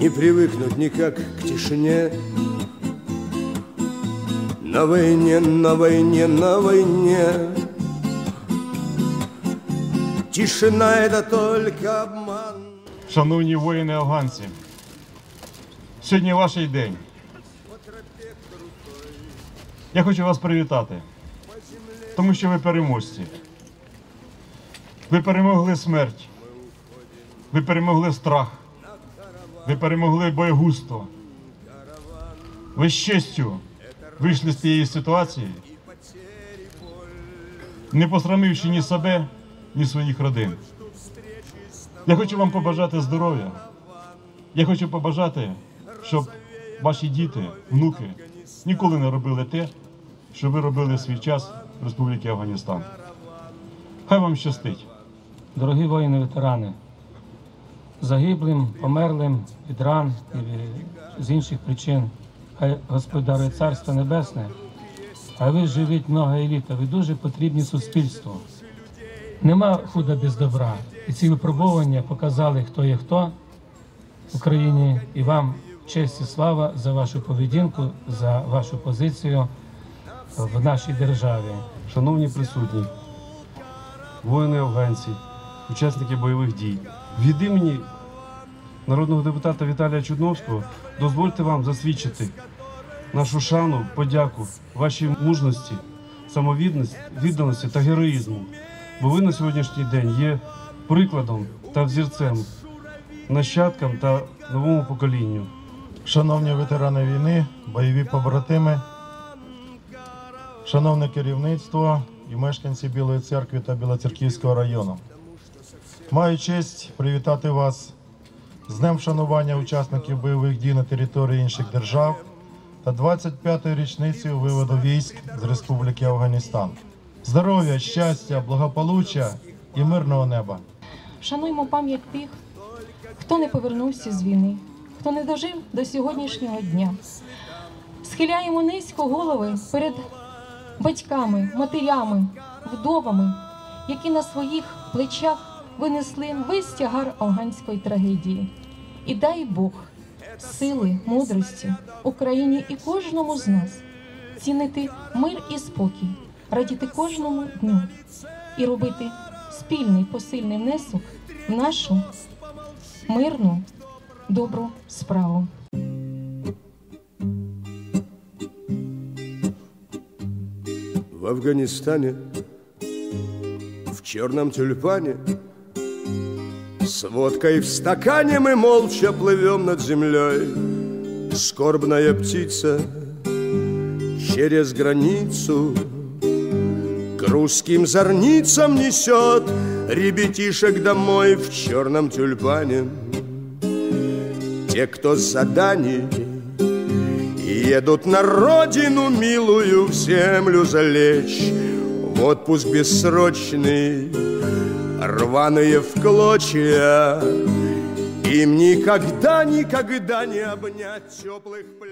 Не привыкнуть никак к тишине На войне, на войне, на войне Тишина это только обман Шановні воїни афганці, сьогодні ваш день. Я хочу вас привітати, тому що ви переможці. Ви перемогли смерть, ви перемогли страх, ви перемогли боєгузтво. Ви з честю вийшли з цієї ситуації, не посрамивши ні себе, ні своїх родин. Я хочу вам побажати здоров'я. Я хочу побажати, щоб ваші діти, внуки ніколи не робили те, що ви робили в свій час в Республіці Афганістан. Хай вам щастить. Дорогі воїни-ветерани, загиблим, померлим від ран і з інших причин, хай Господь дарує Царство Небесне, а ви живіть много літа, ви дуже потрібні суспільству. Нема худа без добра. І ці випробування показали, хто є хто в Україні, і вам честь і слава за вашу поведінку, за вашу позицію в нашій державі. Шановні присутні, воїни афганці, учасники бойових дій. Від імені народного депутата Віталія Чудновського дозвольте вам засвідчити нашу шану, подяку вашій мужності, самовідності, відданості та героїзму. Бо ви на сьогоднішній день є прикладом та взірцем нащадкам та новому поколінню. Шановні ветерани війни, бойові побратими, шановне керівництво і мешканці Білої церкви та Білоцерківського району. Маю честь привітати вас з Днем вшанування учасників бойових дій на території інших держав та 25-ї річницею виводу військ з Республіки Афганістан. Здоров'я, щастя, благополуччя і мирного неба! Шануймо пам'ять тих, хто не повернувся з війни, хто не дожив до сьогоднішнього дня. Схиляємо низько голови перед батьками, матерями, вдовами, які на своїх плечах винесли весь тягар афганської трагедії. І дай Бог сили, мудрості Україні і кожному з нас цінити мир і спокій, радіти кожному дню і робити спільний посильний внесок в нашу мирну добру справу. В Афганистане В черном тюльпане С водкой в стакане мы молча плывем над землей. Скорбная птица через границу К русским зорницам несет Ребятишек домой в черном тюльпане. Те, кто с заданий Едут на родину милую в землю залечь В отпуск бессрочный, рваные в клочья. Им никогда, никогда не обнять теплых плеч